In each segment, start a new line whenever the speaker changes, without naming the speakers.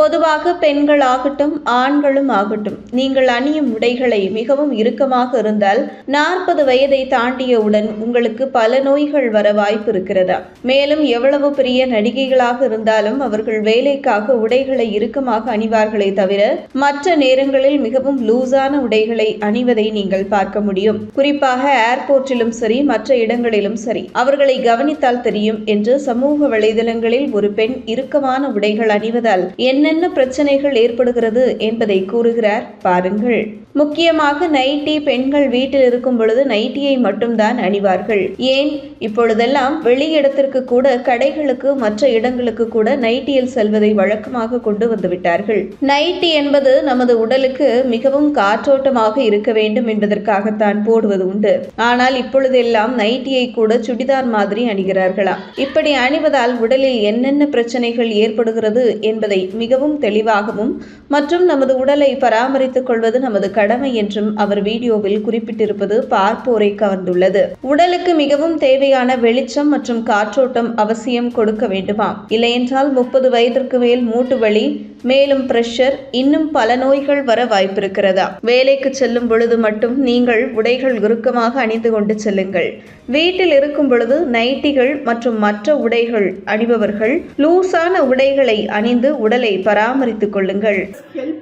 பொதுவாக பெண்கள் ஆகட்டும் ஆண்களும் ஆகட்டும் நீங்கள் அணியும் உடைகளை மிகவும் இறுக்கமாக இருந்தால் நாற்பது வயதை தாண்டியவுடன் உங்களுக்கு பல நோய்கள் வர வாய்ப்பு இருக்கிறதா? மேலும் எவ்வளவு பெரிய நடிகைகளாக இருந்தாலும் அவர்கள் வேலைக்காக உடைகளை இறுக்கமாக அணிவார்களே தவிர மற்ற நேரங்களில் மிகவும் லூசான உடைகளை அணிவதை நீங்கள் பார்க்க முடியும். குறிப்பாக ஏர்போர்ட்டிலும் சரி மற்ற இடங்களிலும் சரி. அவர்களை கவனித்தால் தெரியும் என்று சமூக வலைதளங்களில் ஒரு பெண் இறுக்கமான உடைகள் அணிவதால் என்ன என்னென்ன பிரச்சனைகள் ஏற்படுகிறது என்பதை கூறுகிறார். பாருங்கள். முக்கியமாக நைட்டி பெண்கள் வீட்டில் இருக்கும் பொழுது நைட்டியை மட்டும்தான் அணிவார்கள். ஏன்? இப்பொழுதெல்லாம் வெளியிடத்திற்கு கூட கடைகளுக்கு மற்ற இடங்களுக்கு கூட நைட்டியில் செல்வதை வழக்கமாக கொண்டு வந்துவிட்டார்கள் நைட்டி என்பது நமது உடலுக்கு மிகவும் காற்றோட்டமாக இருக்க வேண்டும் என்பதற்காகத்தான் போடுவது உண்டு. ஆனால் இப்பொழுதெல்லாம் நைட்டியை கூட சுடிதார் மாதிரி அணிகிறார்களாம் இப்படி அணிவதால் உடலில் என்னென்ன பிரச்சனைகள் ஏற்படுகிறது என்பதை மிகவும் தெளிவாகவும் மற்றும் நமது உடலை பராமரித்துக் கொள்வது நமது கடமை என்றும் அவர் வீடியோவில் குறிப்பிட்டிருப்பது பார்ப்போரை கவர்ந்துள்ளது. உடலுக்கு மிகவும் தேவையான வெளிச்சம் மற்றும் காற்றோட்டம் அவசியம் கொடுக்க வேண்டுமாம் இல்லையென்றால் முப்பது வயதிற்கு மேல் மூட்டு வலி மேலும் பிரஷர் இன்னும் பல நோய்கள் வர வாய்ப்பிருக்கிறதா? வேலைக்கு செல்லும் பொழுது மட்டும் நீங்கள் உடைகள் இறுக்கமாக அணிந்து கொண்டு செல்லுங்கள். வீட்டில் இருக்கும் பொழுது நைட்டிகள் மற்றும் மற்ற உடைகள் அணிபவர்கள் லூசான உடைகளை அணிந்து உடலை பராமரித்துக் கொள்ளுங்கள்.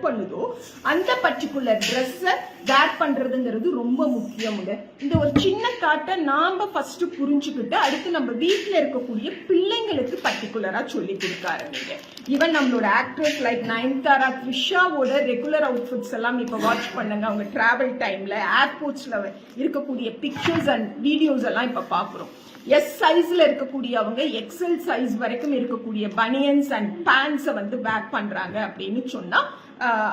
பண்ணுதோ அந்த பர்டிகுலர் ட்ரெஸ்ஸை வேர் பண்றதுங்கிறது ரொம்ப முக்கியமுங்க. இந்த ஒரு சின்ன காட்டை நாம ஃபஸ்ட்டு புரிஞ்சுக்கிட்டு அடுத்து நம்ம வீட்ல இருக்கக்கூடிய பிள்ளைங்களுக்கு பர்டிகுலராக சொல்லி கொடுக்க ஆரம்பிங்க ஈவன் நம்மளோட ஆக்ட்ரஸ் லைக் நயன்தாரா த்ரிஷாவோட ரெகுலர் அவுட்ஃபிட்ஸ் எல்லாம் இப்போ வாட்ச் பண்ணுங்க. அவங்க டிராவல் டைம்ல ஏர்போர்ட்ஸ்ல இருக்கக்கூடிய பிக்சர்ஸ் அண்ட் வீடியோஸ் எல்லாம் இப்போ பார்க்குறோம். எஸ் சைஸ்ல இருக்கக்கூடிய அவங்க எக்ஸல் சைஸ் வரைக்கும் இருக்கக்கூடிய பனியன்ஸ் அண்ட் பேண்ட்ஸை வந்து பேக் பண்றாங்க அப்படின்னு சொன்னா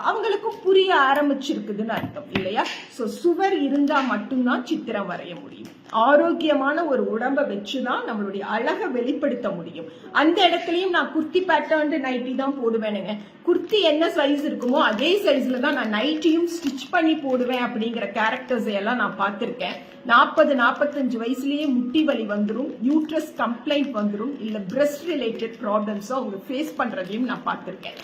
அவங்களுக்கும் புரிய ஆரம்பிச்சிருக்குதுன்னு அர்த்தம் இல்லையா? ஸோ சுவர் இருந்தா மட்டும்தான் சித்திரம் வரைய முடியும். ஆரோக்கியமான ஒரு உடம்பை வச்சுதான் நம்மளுடைய அழகை வெளிப்படுத்த முடியும். அந்த இடத்துலயும் நான் குர்த்தி பேட்டர்ன்டு நைட்டி தான் போடுவேனுங்க. குர்த்தி என்ன சைஸ் இருக்குமோ அதே சைஸ்ல தான் நான் நைட்டியும் ஸ்டிச் பண்ணி போடுவேன் அப்படிங்கிற கேரக்டர்ஸ் எல்லாம் நான் பார்த்துருக்கேன். நாற்பது நாற்பத்தஞ்சு வயசுலயே முட்டி வலி வந்துடும் யூட்ரஸ் கம்ப்ளைண்ட் வந்துடும் இல்ல பிரஸ்ட் ரிலேட்டட் ப்ராப்ளம்ஸோ அவங்க ஃபேஸ் பண்றதையும் நான் பார்த்துருக்கேன்.